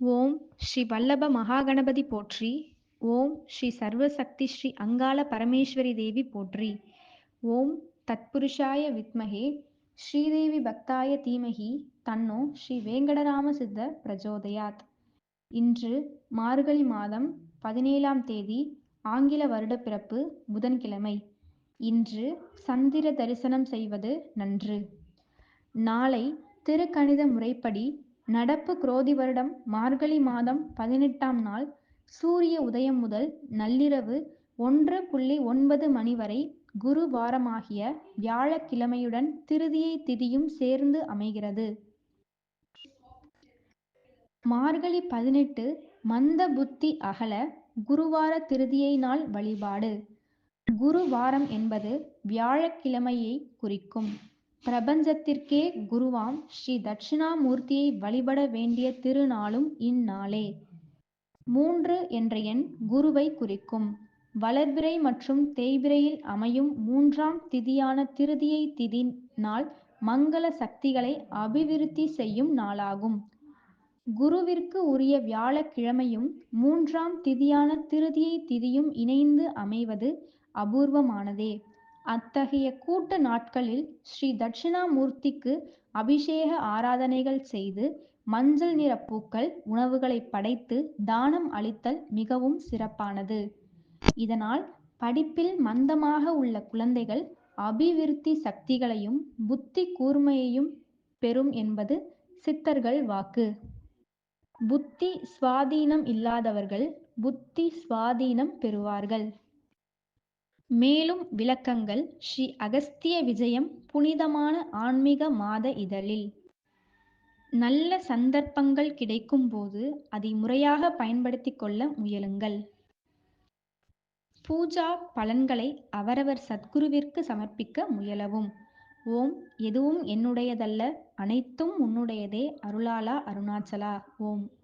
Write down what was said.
ஓம் ஸ்ரீ வல்லப மகாகணபதி போற்றி. ஓம் ஸ்ரீ சர்வசக்தி ஸ்ரீ அங்காள பரமேஸ்வரி தேவி போற்றி. ஓம் தத்புருஷாய வித்மகே ஸ்ரீதேவி பக்தாய தீமகி தன்னோ ஸ்ரீ வேங்கடராம சித்த பிரஜோதயாத். இன்று மார்கழி மாதம் பதினேழாம் தேதி ஆங்கில வருட பிறப்பு புதன்கிழமை. இன்று சந்திர தரிசனம் செய்வது நன்று. நாளை திருக்கணித முறைப்படி நடப்பு குரோதி வருடம் மார்கழி மாதம் பதினெட்டாம் நாள் சூரிய உதயம் முதல் நள்ளிரவு ஒன்று புள்ளி ஒன்பது மணி வரை குரு வாரமாகிய வியாழக்கிழமையுடன் திருதியை திதியும் சேர்ந்து அமைகிறது. மார்கழி பதினெட்டு மந்த புத்தி அகல குருவார திருதியை நாள் வழிபாடு. குருவாரம் என்பது வியாழக்கிழமையை குறிக்கும். பிரபஞ்சத்திற்கே குருவாம். ஸ்ரீ தட்சிணாமூர்த்தியை வழிபட வேண்டிய திருநாளும் இந்நாளே. மூன்று என்ற எண் குருவை குறிக்கும். வளர்பிறை மற்றும் தேய்பிரையில் அமையும் மூன்றாம் திதியான திருதியை திதி நாள் மங்கள சக்திகளை அபிவிருத்தி செய்யும் நாளாகும். குருவிற்கு உரிய வியாழக்கிழமையும் மூன்றாம் திதியான திருதியை திதியும் இணைந்து அமைவது அபூர்வமானதே. அத்தகைய கூட்ட நாட்களில் ஸ்ரீ தட்சிணாமூர்த்திக்கு அபிஷேக ஆராதனைகள் செய்து மஞ்சள் நிற பூக்கள் உணவுகளை படைத்து தானம் அளித்தல் மிகவும் சிறப்பானது. இதனால் படிப்பில் மந்தமாக உள்ள குழந்தைகள் அபிவிருத்தி சக்திகளையும் புத்தி கூர்மையையும் பெறும் என்பது சித்தர்கள் வாக்கு. புத்தி சுவாதீனம் இல்லாதவர்கள் புத்தி சுவாதீனம் பெறுவார்கள். மேலும் விளக்கங்கள் ஸ்ரீ அகஸ்திய விஜயம் புனிதமான ஆன்மீக மாத இதழில். நல்ல சந்தர்ப்பங்கள் கிடைக்கும் போது அதை முறையாக பயன்படுத்தி கொள்ள முயலுங்கள். பூஜா பலன்களை அவரவர் சத்குருவிற்கு சமர்ப்பிக்க முயலவும். ஓம் எதுவும் என்னுடையதல்ல அனைத்தும் உன்னுடையதே அருளாலா அருணாச்சலா. ஓம்.